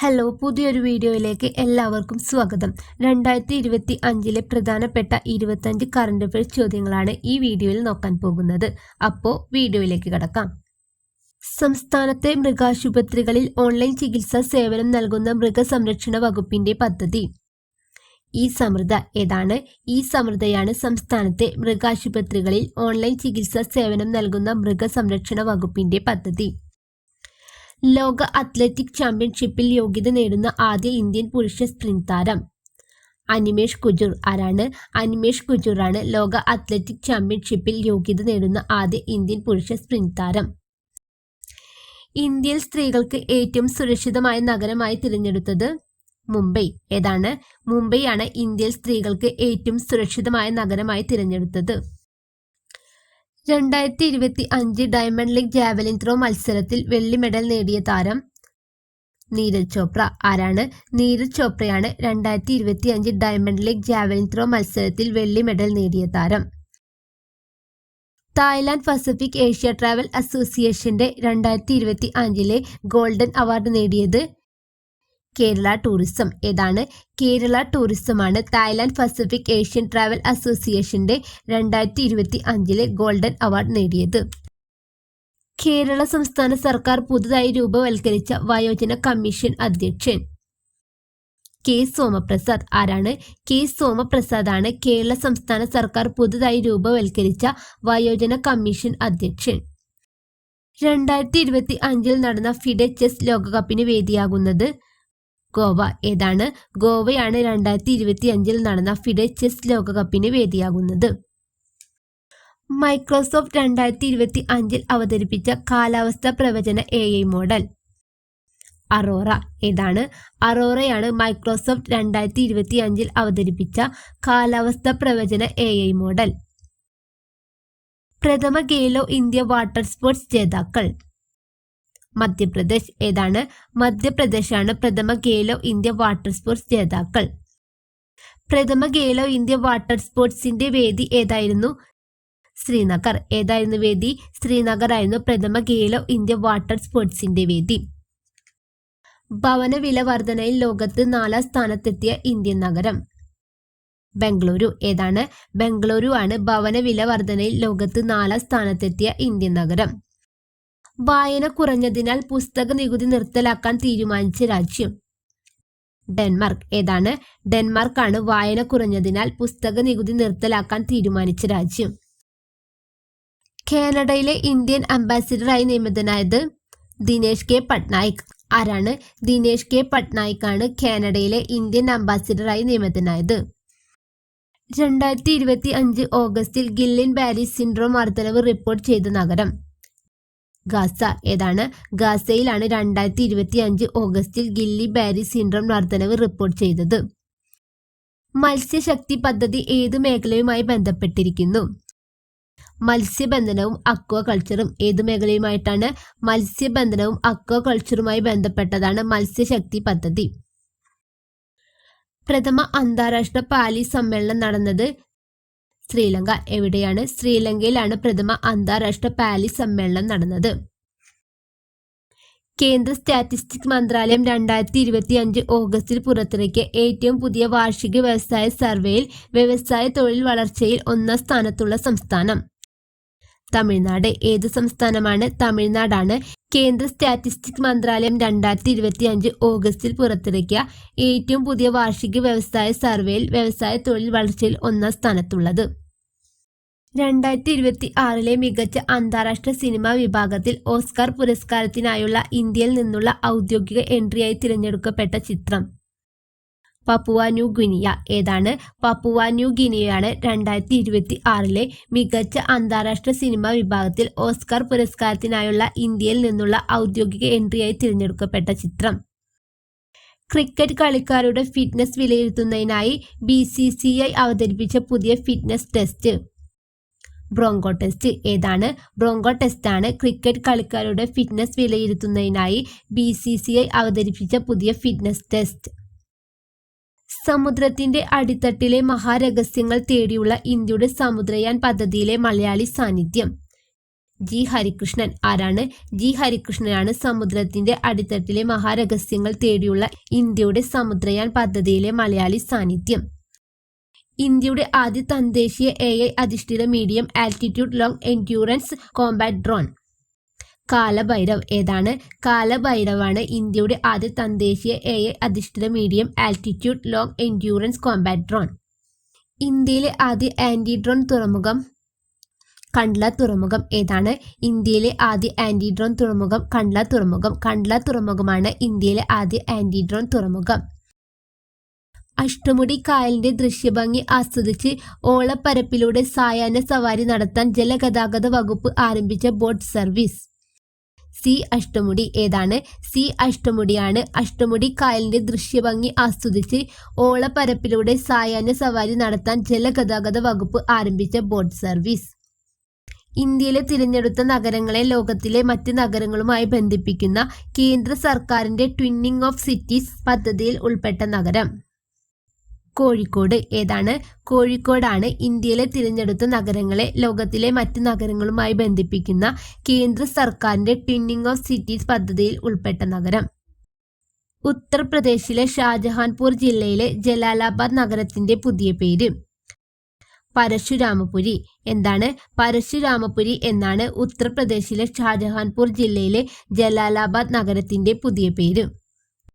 Hello പുതിയൊരു വീഡിയോയിലേക്ക് എല്ലാവർക്കും സ്വാഗതം. രണ്ടായിരത്തി ഇരുപത്തി അഞ്ചിലെ പ്രധാനപ്പെട്ട ഇരുപത്തഞ്ച് കറണ്ട് അഫയേഴ്സ് ചോദ്യങ്ങളാണ് ഈ വീഡിയോയിൽ നോക്കാൻ പോകുന്നത്. അപ്പോൾ വീഡിയോയിലേക്ക് കടക്കാം. സംസ്ഥാനത്തെ മൃഗാശുപത്രികളിൽ ഓൺലൈൻ ചികിത്സാ സേവനം നൽകുന്ന മൃഗസംരക്ഷണ വകുപ്പിന്റെ പദ്ധതി. ഈ സമൃദ്ധ ഏതാണ്? ഈ സമൃദ്ധയാണ് സംസ്ഥാനത്തെ മൃഗാശുപത്രികളിൽ ഓൺലൈൻ ചികിത്സാ സേവനം നൽകുന്ന മൃഗസംരക്ഷണ വകുപ്പിന്റെ പദ്ധതി. ലോക അത്ലറ്റിക് ചാമ്പ്യൻഷിപ്പിൽ യോഗ്യത നേടുന്ന ആദ്യ ഇന്ത്യൻ പുരുഷ സ്പ്രിംഗ് താരം. അനിമേഷ് കുജൂർ ആരാണ്? അനിമേഷ് ആണ് ലോക അത്ലറ്റിക് ചാമ്പ്യൻഷിപ്പിൽ യോഗ്യത നേടുന്ന ആദ്യ ഇന്ത്യൻ പുരുഷ സ്പ്രിംഗ് താരം. ഇന്ത്യയിൽ സ്ത്രീകൾക്ക് ഏറ്റവും സുരക്ഷിതമായ നഗരമായി തിരഞ്ഞെടുത്തത് മുംബൈ. ഏതാണ്? മുംബൈയാണ് ഇന്ത്യയിൽ സ്ത്രീകൾക്ക് ഏറ്റവും സുരക്ഷിതമായ നഗരമായി തിരഞ്ഞെടുത്തത്. രണ്ടായിരത്തി ഇരുപത്തി അഞ്ച് ഡയമണ്ട് ലീഗ് ജാവലിൻ ത്രോ മത്സരത്തിൽ വെള്ളി മെഡൽ നേടിയ താരം നീരജ് ചോപ്ര. ആരാണ്? നീരജ് ചോപ്രയാണ് രണ്ടായിരത്തി ഇരുപത്തി അഞ്ച് ഡയമണ്ട് ലീഗ് ജാവലിൻ ത്രോ മത്സരത്തിൽ വെള്ളി മെഡൽ നേടിയ താരം. തായ്ലാന്റ് പസഫിക് ഏഷ്യ ട്രാവൽ അസോസിയേഷന്റെ രണ്ടായിരത്തി ഇരുപത്തി അഞ്ചിലെ ഗോൾഡൻ അവാർഡ് നേടിയത് കേരള ടൂറിസം ഏതാണ്? കേരള ടൂറിസമാണ് തായ്ലാന്റ് പസഫിക് ഏഷ്യൻ ട്രാവൽ അസോസിയേഷന്റെ രണ്ടായിരത്തി ഇരുപത്തി അഞ്ചിലെ ഗോൾഡൻ അവാർഡ് നേടിയത്. കേരള സംസ്ഥാന സർക്കാർ പുതുതായി രൂപവൽക്കരിച്ച വയോജന കമ്മീഷൻ അധ്യക്ഷൻ കെ. സോമപ്രസാദ്. ആരാണ്? കെ. സോമപ്രസാദ് ആണ് കേരള സംസ്ഥാന സർക്കാർ പുതുതായി രൂപവൽക്കരിച്ച വയോജന കമ്മീഷൻ അധ്യക്ഷൻ. രണ്ടായിരത്തി ഇരുപത്തി അഞ്ചിൽ നടന്ന ഫിഡെ ചെസ് ലോകകപ്പിന് വേദിയാകുന്നത് ഗോവ ഏതാണ്? ഗോവയാണ് രണ്ടായിരത്തി ഇരുപത്തി അഞ്ചിൽ നടന്ന ഫിഡെ ചെസ് ലോകകപ്പിന് വേദിയാകുന്നത്. മൈക്രോസോഫ്റ്റ് രണ്ടായിരത്തി ഇരുപത്തി അഞ്ചിൽ അവതരിപ്പിച്ച കാലാവസ്ഥ പ്രവചന എ ഐ മോഡൽ. അറോറ ഏതാണ്? അറോറയാണ് മൈക്രോസോഫ്റ്റ് രണ്ടായിരത്തി ഇരുപത്തി അഞ്ചിൽ അവതരിപ്പിച്ച കാലാവസ്ഥ പ്രവചന എ ഐ മോഡൽ. പ്രഥമ ഗേലോ ഇന്ത്യ വാട്ടർ സ്പോർട്സ് ജേതാക്കൾ. മധ്യപ്രദേശ് ഏതാണ്? മധ്യപ്രദേശാണ് പ്രഥമ ഖേലോ ഇന്ത്യ വാട്ടർ സ്പോർട്സ് ജേതാക്കൾ. പ്രഥമ ഖേലോ ഇന്ത്യ വാട്ടർ സ്പോർട്സിന്റെ വേദി ഏതായിരുന്നു? ശ്രീനഗർ. ഏതായിരുന്നു വേദി? ശ്രീനഗർ ആയിരുന്നു പ്രഥമ ഖേലോ ഇന്ത്യ വാട്ടർ സ്പോർട്സിന്റെ വേദി. ഭവന വില വർധനയിൽ ലോകത്ത് നാലാം സ്ഥാനത്തെത്തിയ ഇന്ത്യൻ നഗരം. ബംഗളൂരു. ഏതാണ്? ബംഗളൂരു ആണ് ഭവന വില വർധനയിൽ ലോകത്ത് നാലാം സ്ഥാനത്തെത്തിയ ഇന്ത്യൻ നഗരം. വായന കുറഞ്ഞതിനാൽ പുസ്തക നികുതി നിർത്തലാക്കാൻ തീരുമാനിച്ച രാജ്യം. ഡെൻമാർക്ക്. ഏതാണ്? ഡെൻമാർക്കാണ് വായന കുറഞ്ഞതിനാൽ പുസ്തക നികുതി നിർത്തലാക്കാൻ തീരുമാനിച്ച രാജ്യം. കാനഡയിലെ ഇന്ത്യൻ അംബാസിഡറായി നിയമിതനായത് ദിനേഷ് കെ പട്നായിക്. ആരാണ്? ദിനേഷ് കെ പട്നായിക് ആണ് കാനഡയിലെ ഇന്ത്യൻ അംബാസിഡറായി നിയമിതനായത്. രണ്ടായിരത്തി ഇരുപത്തി അഞ്ച് ഓഗസ്റ്റിൽ ഗില്ലിൻ ബാരി സിൻഡ്രോം വർധനവ് റിപ്പോർട്ട് ചെയ്ത നഗരം. ഗാസ. ഏതാണ്? ഗാസയിലാണ് രണ്ടായിരത്തി ഇരുപത്തി അഞ്ച് ഓഗസ്റ്റിൽ ഗില്ലി ബാരി സിൻഡ്രം വർധനവ് റിപ്പോർട്ട് ചെയ്തത്. മത്സ്യശക്തി പദ്ധതി ഏത് മേഖലയുമായി ബന്ധപ്പെട്ടിരിക്കുന്നു? മത്സ്യബന്ധനവും അക്വ കൾച്ചറും ഏത് മേഖലയുമായിട്ടാണ്? മത്സ്യബന്ധനവും അക്വ കൾച്ചറുമായി ബന്ധപ്പെട്ടതാണ് മത്സ്യശക്തി പദ്ധതി. പ്രഥമ അന്താരാഷ്ട്ര പാലി സമ്മേളനം നടന്നത് ശ്രീലങ്ക എവിടെയാണ്? ശ്രീലങ്കയിലാണ് പ്രഥമ അന്താരാഷ്ട്ര പാലി സമ്മേളനം നടന്നത്. കേന്ദ്ര സ്റ്റാറ്റിസ്റ്റിക്സ് മന്ത്രാലയം രണ്ടായിരത്തി ഇരുപത്തി അഞ്ച് ഓഗസ്റ്റിൽ പുറത്തിറക്കിയ ഏറ്റവും പുതിയ വാർഷിക വ്യവസായ സർവേയിൽ വ്യവസായ തൊഴിൽ വളർച്ചയിൽ ഒന്നാം സ്ഥാനത്തുള്ള സംസ്ഥാനം. തമിഴ്നാട് ഏത് സംസ്ഥാനമാണ്? തമിഴ്നാടാണ്. കേന്ദ്ര സ്റ്റാറ്റിസ്റ്റിക്സ് മന്ത്രാലയം രണ്ടായിരത്തി ഇരുപത്തി അഞ്ച് ഓഗസ്റ്റിൽ പുറത്തിറക്കിയ ഏറ്റവും പുതിയ വാർഷിക വ്യവസായ സർവേയിൽ വ്യവസായ തൊഴിൽ വളർച്ചയിൽ ഒന്നാം സ്ഥാനത്തുള്ളത്. രണ്ടായിരത്തി ഇരുപത്തി ആറിലെ മികച്ച അന്താരാഷ്ട്ര സിനിമാ വിഭാഗത്തിൽ ഓസ്കാർ പുരസ്കാരത്തിനായുള്ള ഇന്ത്യയിൽ നിന്നുള്ള ഔദ്യോഗിക എൻട്രിയായി തിരഞ്ഞെടുക്കപ്പെട്ട ചിത്രം. പപ്പുവ ന്യൂ ഗിനിയ ഏതാണ്? പപ്പുവ ന്യൂ ഗിനിയയാണ് രണ്ടായിരത്തി ഇരുപത്തി ആറിലെ മികച്ച അന്താരാഷ്ട്ര സിനിമാ വിഭാഗത്തിൽ ഓസ്കാർ പുരസ്കാരത്തിനായുള്ള ഇന്ത്യയിൽ നിന്നുള്ള ഔദ്യോഗിക എൻട്രിയായി തിരഞ്ഞെടുക്കപ്പെട്ട ചിത്രം. ക്രിക്കറ്റ് കളിക്കാരുടെ ഫിറ്റ്നസ് വിലയിരുത്തുന്നതിനായി ബി സി സി ഐ അവതരിപ്പിച്ച പുതിയ ഫിറ്റ്നസ് ടെസ്റ്റ്. ബ്രോങ്കോ ടെസ്റ്റ് ഏതാണ്? ബ്രോങ്കോ ടെസ്റ്റ് ആണ് ക്രിക്കറ്റ് കളിക്കാരുടെ ഫിറ്റ്നസ് വിലയിരുത്തുന്നതിനായി ബി സി സി ഐ അവതരിപ്പിച്ച പുതിയ ഫിറ്റ്നസ് ടെസ്റ്റ്. സമുദ്രത്തിന്റെ അടിത്തട്ടിലെ മഹാരഹസ്യങ്ങൾ തേടിയുള്ള ഇന്ത്യയുടെ സമുദ്രയാൻ പദ്ധതിയിലെ മലയാളി സാന്നിധ്യം. ജി ഹരികൃഷ്ണൻ. ആരാണ്? ജി ഹരികൃഷ്ണനാണ് സമുദ്രത്തിന്റെ അടിത്തട്ടിലെ മഹാരഹസ്യങ്ങൾ തേടിയുള്ള ഇന്ത്യയുടെ സമുദ്രയാൻ പദ്ധതിയിലെ മലയാളി സാന്നിധ്യം. ഇന്ത്യയുടെ ആദ്യ തദ്ദേശീയ എ ഐ അധിഷ്ഠിത medium altitude long endurance combat drone. Kalabhairav. ഏതാണ്? കാലഭൈരവാണ് ഇന്ത്യയുടെ ആദ്യ തദ്ദേശീയ എ ഐ അധിഷ്ഠിത medium altitude long endurance combat drone. ഇന്ത്യയിലെ ആദ്യ ആന്റി ഡ്രോൺ തുറമുഖം കണ്ട്ല തുറമുഖം. ഏതാണ്? ഇന്ത്യയിലെ ആദ്യ ആന്റി ഡ്രോൺ തുറമുഖം കണ്ട്ല തുറമുഖം. കണ്ട്ല തുറമുഖമാണ് ഇന്ത്യയിലെ ആദ്യ ആന്റി ഡ്രോൺ തുറമുഖം. അഷ്ടമുടി കായലിന്റെ ദൃശ്യഭംഗി ആസ്വദിച്ച് ഓളപ്പരപ്പിലൂടെ സായാഹ്ന സവാരി നടത്താൻ ജലഗതാഗത വകുപ്പ് ആരംഭിച്ച ബോട്ട് സർവീസ്. സി അഷ്ടമുടി ഏതാണ്? സി അഷ്ടമുടിയാണ്. അഷ്ടമുടി കായലിന്റെ ദൃശ്യഭംഗി ആസ്വദിച്ച് ഓളപ്പരപ്പിലൂടെ സായാഹ്ന സവാരി നടത്താൻ ജലഗതാഗത വകുപ്പ് ആരംഭിച്ച ബോട്ട് സർവീസ്. ഇന്ത്യയിലെ തിരഞ്ഞെടുത്ത നഗരങ്ങളെ ലോകത്തിലെ മറ്റ് നഗരങ്ങളുമായി ബന്ധിപ്പിക്കുന്ന കേന്ദ്ര സർക്കാരിന്റെ ട്വിന്നിംഗ് ഓഫ് സിറ്റീസ് പദ്ധതിയിൽ ഉൾപ്പെട്ട നഗരം. കോഴിക്കോട്. ഏതാണ്? കോഴിക്കോടാണ് ഇന്ത്യയിലെ തിരഞ്ഞെടുത്ത നഗരങ്ങളെ ലോകത്തിലെ മറ്റ് നഗരങ്ങളുമായി ബന്ധിപ്പിക്കുന്ന കേന്ദ്ര സർക്കാരിന്റെ ട്വിന്നിംഗ് ഓഫ് സിറ്റീസ് പദ്ധതിയിൽ ഉൾപ്പെട്ട നഗരം. ഉത്തർപ്രദേശിലെ ഷാജഹാൻപൂർ ജില്ലയിലെ ജലാലാബാദ് നഗരത്തിന്റെ പുതിയ പേര്. പരശുരാമപുരി. എന്താണ്? പരശുരാമപുരി എന്നാണ് ഉത്തർപ്രദേശിലെ ഷാജഹാൻപൂർ ജില്ലയിലെ ജലാലാബാദ് നഗരത്തിന്റെ പുതിയ പേര്.